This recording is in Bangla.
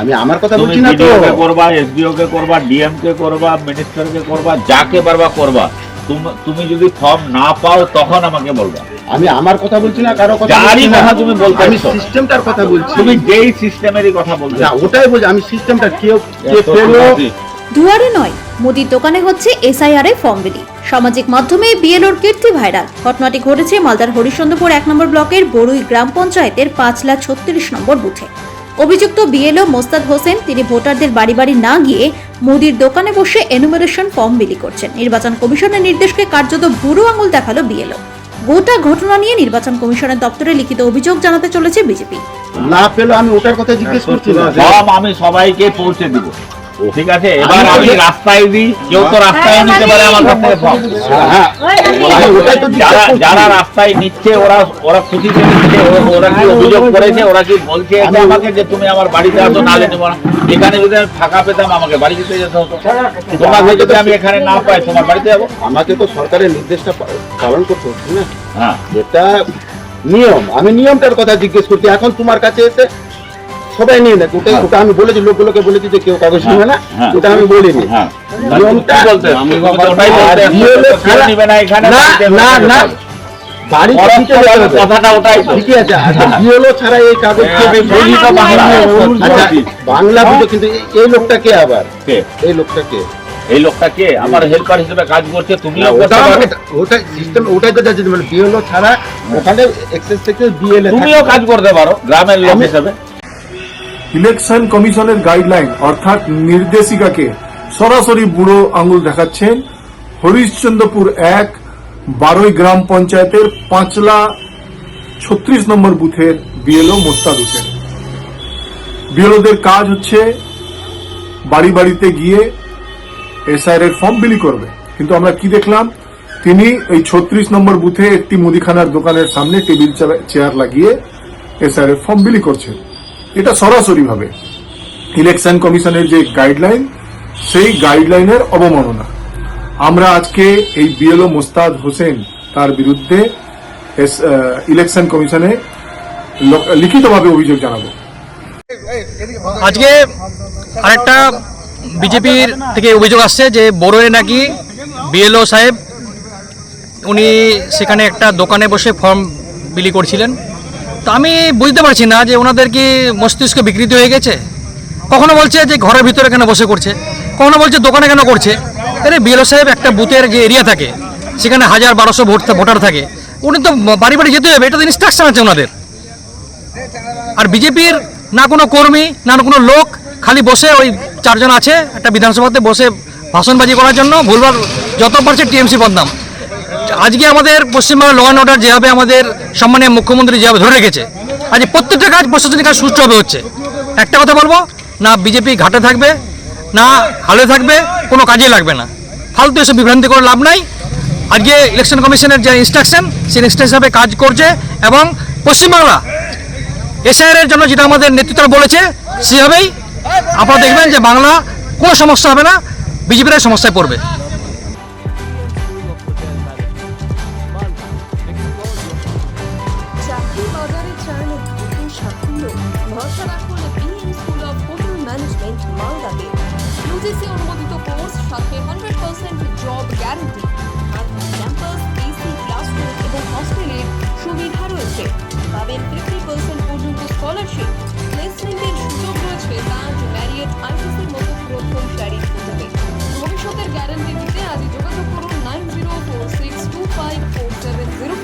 আমি আমার কথা বলছি না তো। কে করবা এসডিও কে করবা ডিএম কে করবা মিনিস্টার কে করবা যাকে পারবা করবা। তুমি যদি ফর্ম না পাও তখন আমাকে বলবা। আমি আমার কথা বলছি না কারও কথা বলছি না। কথা তুমি বলতে আমি সিস্টেমটার কথা বলছি। তুমি যেই সিস্টেমেরই কথা বলছো না ওটাই বলছি আমি সিস্টেমটা কেউ কে পেল দুয়ারে নয় মুদির দোকানে হচ্ছে এসআইআর এ ফর্ম বিলি। সামাজিক মাধ্যমে বিএলওর কীর্তি ভাইরাল। ঘটনাটি ঘটেছে মালদার হরিশ্চন্দ্রপুর এক নম্বর ব্লকের বড়ুই গ্রাম পঞ্চায়েতের পাঁচ লাখ ছত্রিশ নম্বর বুথে। অভিযুক্ত বিএলও মোস্তাদ হোসেন তিনি ভোটারদের বাড়ি বাড়ি না গিয়ে মুদির দোকানে বসে এনুমারেশন ফর্ম বিলি করছেন। নির্বাচন কমিশনের নির্দেশকে কার্যত বুড়ো আঙুল দেখাল বিএলও। গোটা ঘটনা নিয়ে নির্বাচন কমিশনের দপ্তরে লিখিত অভিযোগ জানাতে চলেছে বিজেপি। না পেলে আমি ওটার কথা জিজ্ঞেস করছি না। আমি সবাইকে পৌঁছে দিব। ঠিক আছে এবার আমি রাস্তায় দিই কেউ তো রাস্তায় নিতে পারে আমার কাছ থেকে ফর্ম। হ্যাঁ যারা যারা রাস্তায় নিচ্ছে ওরা ওরা খুশিতে নিচ্ছে ওরা কি অভিযোগ করেছে ওরা কি বলছে আমাকে যে তুমি আমার বাড়িতে আসো নালে নেব না। এখানে যদি আমি ফাঁকা পেতাম আমাকে বাড়ি যেতে যেতে হতো। তোমাকে যদি আমি এখানে না পাই তোমার বাড়িতে যাব? আমাকে তো সরকারের নির্দেশটা পালন করতে হচ্ছে না। হ্যাঁ। এটা নিয়ম। আমি নিয়মটার কথা জিজ্ঞেস করছি। এখন তোমার কাছে এসে সবাই নিয়ে নেয় ওটা ওটা আমি বলেছি লোকগুলোকে বলেছি যে কেউ কাগজ নিবে না হ্যাঁ। ওটা আমি বলিনি। হ্যাঁ। আমি ওটাই আর বলতে BLO কেউ ছাড়া- নিবে না না বাড়িতে না বসে না। থাকবে। বাড়িতে পরোক্ষ দিতে যেতে হবে। কথাটা ওটাই ঠিকই আছে। আচ্ছা বিএলও ছাড়া এই কাগজ হ্যাঁ, আমি বুঝি তো বাংলা। আচ্ছা, বুঝো কিন্তু এই- লোকটা কে আবার? কে? এই লোকটা কে? এই লোকটা কে? আমার হেল্পার হিসেবে কাজ করছে তুমিও ওটা সিস্টেম ওটাই তো যাচ্ছে মানে বিএলও ছাড়া ওখানে এক্সেস থেকে বিএলএ তুমিও কাজ করতে পারো গ্রামের লোক হিসেবে। ইলেকশন কমিশনের গাইডলাইন, অর্থাৎ নির্দেশিকাকে সরাসরি বুড়ো আঙুল দেখাচ্ছেন হরিশ্চন্দ্রপুর এক, বারোই গ্রাম পঞ্চায়েতের পাঁচলা ছত্রিশ নম্বর বুথের বিএলও মোস্তাদ হোসেন। বিএলওদের কাজ হচ্ছে বাড়ি বাড়িতে গিয়ে এসআইআর এর ফর্ম বিলি করবে। কিন্তু আমরা কি দেখলাম? তিনি এই ছত্রিশ নম্বর বুথে একটি মুদিখানার দোকানের সামনে টেবিল চেয়ার লাগিয়ে এসআইআর এর ফর্ম বিলি করছেন। এটা সরাসরি ভাবে ইলেকশন কমিশনের যে গাইডলাইন, সেই গাইডলাইনের অবমাননা। আমরা আজকে এই বিএলও মোস্তাদ হোসেন তার বিরুদ্ধে ইলেকশন কমিশনে লিখিতভাবে অভিযোগ জানাব। আজকে আরেকটা বিজেপির থেকে অভিযোগ আসছে যে বড়োয়ে নাকি বিএলও সাহেব, উনি সেখানে একটা দোকানে বসে ফর্ম বিলি করছিলেন। তো আমি বুঝতে পারছি না যে ওনাদের কি মস্তিষ্ক বিকৃতি হয়ে গেছে? কখনো বলছে যে ঘরের ভিতরে কেন বসে করছে? কখনো বলছে দোকানে কেন করছে? আরে বিএলও সাহেব একটা বুথের যে এরিয়া থাকে, সেখানে হাজার বারোশো ভোট ভোটার থাকে, উনি তো বাড়ি বাড়ি যেতে হবে, এটা তো ইনস্ট্রাকশন আছে ওনাদের। আর বিজেপির না কোনো কর্মী, না কোনো লোক, খালি বসে ওই চারজন আছে, একটা বিধানসভাতে বসে ভাষণবাজি করার জন্য ভুলবার যত পারছে টিএমসি বদনাম। আজকে আমাদের পশ্চিমবঙ্গের ল অ্যান্ড অর্ডার যেভাবে আমাদের সম্মানীয় মুখ্যমন্ত্রী যেভাবে ধরে রেখেছে, আজ প্রত্যেকটা কাজ প্রশাসনিক কাজ সুষ্ঠুভাবে হচ্ছে। একটা কথা বলব, না বিজেপি ঘাটে থাকবে, না হালে থাকবে, কোনো কাজে লাগবে না। ফালতু এসব বিভ্রান্তি করে লাভ নাই। আজকে ইলেকশন কমিশনের যে ইনস্ট্রাকশন সেই ইনস্ট্রাকশন হিসাবে কাজ করছে এবং পশ্চিমবাংলা এসআইআর এর জন্য যেটা আমাদের নেতৃত্ব বলেছে, সেভাবেই আপনারা দেখবেন যে বাংলা কোনো সমস্যা হবে না বিজেপির সমস্যায় পড়বে। চাকরি বাজারে না দ্রুত সাফল্য। ভরসা রাখুন BM school of hotel management মালদাতে। ইউজিসি অনুমোদিত কোর্স, সাথে hundred percent job guarantee campus AC classroom এবং হস্টেলের সুবিধা রয়েছে। পাবেন ফিফটি পার্সেন্ট পর্যন্ত স্কলারশিপ